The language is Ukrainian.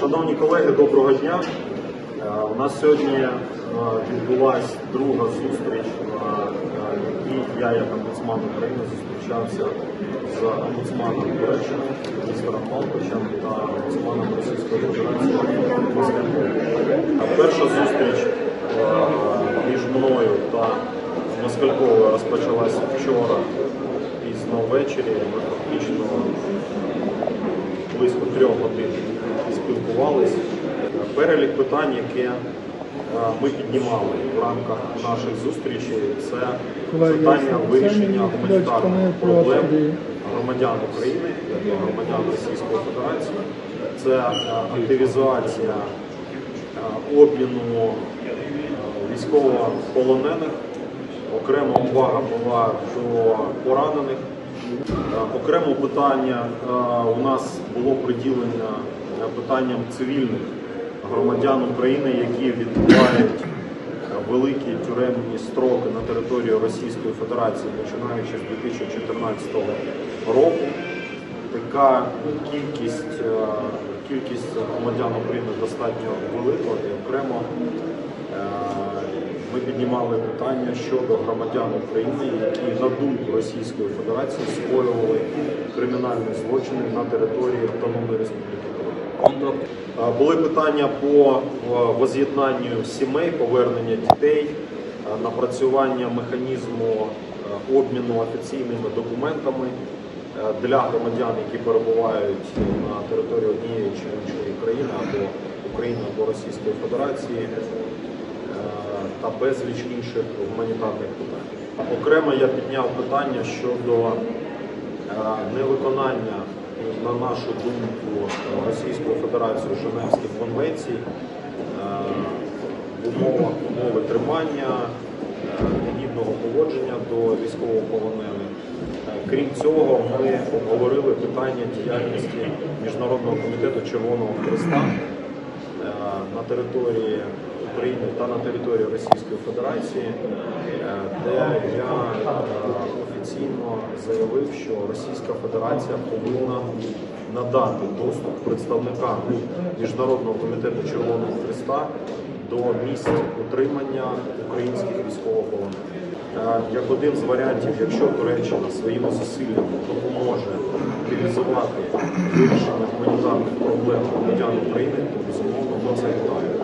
Шановні колеги, доброго дня. У нас сьогодні відбулася друга зустріч, якій я, як омбудсман України, зустрічався з омбудсманом Туреччини містером Малковичем та омбудсманом Російської Федерації Перша зустріч між мною та Москальковою розпочалася вчора пізно ввечері. Ми фактично близько трьох годин спілкувалися. Перелік питань, які е, ми піднімали в рамках наших зустрічей, це питання вирішення гуманітарних проблем громадян України, громадян Російської Федерації, це е, активізація е, обміну військовополонених. Окрема увага була до поранених. Окремо питання у нас було приділення питанням цивільних громадян України, які відбувають е, великі тюремні строки на території Російської Федерації, починаючи з 2014 року. Така кількість, е, кількість громадян України достатньо велика і окремо е, ми піднімали питання щодо громадян України, які на думку Російської Федерації скоювали кримінальні злочини на території Автономної Республіки Були питання по е, воз'єднанню сімей, повернення дітей, е, напрацювання механізму е, обміну офіційними документами е, для громадян, які перебувають на території однієї чи іншої країни або України або Російської Федерації е, та безліч інших гуманітарних питань. Окремо я підняв питання щодо е, невиконання, на нашу думку, Російською Федерацією Женевських конвенцій е, в умовах умови тримання, е, негідного поводження до військовополонених. Е, Крім цього, ми обговорили питання діяльності Міжнародного комітету Червоного Христа е, на території України та на території Російської Федерації, де я офіційно заявив, що Російська Федерація повинна надати доступ представникам Міжнародного комітету Червоного Христа до місць утримання українських військовополонених. Е, Як один з варіантів, якщо Туреччина своїми зусиллями допоможе активізувати вирішення гуманітарних проблем громадян України, то безумовно це вітаємо.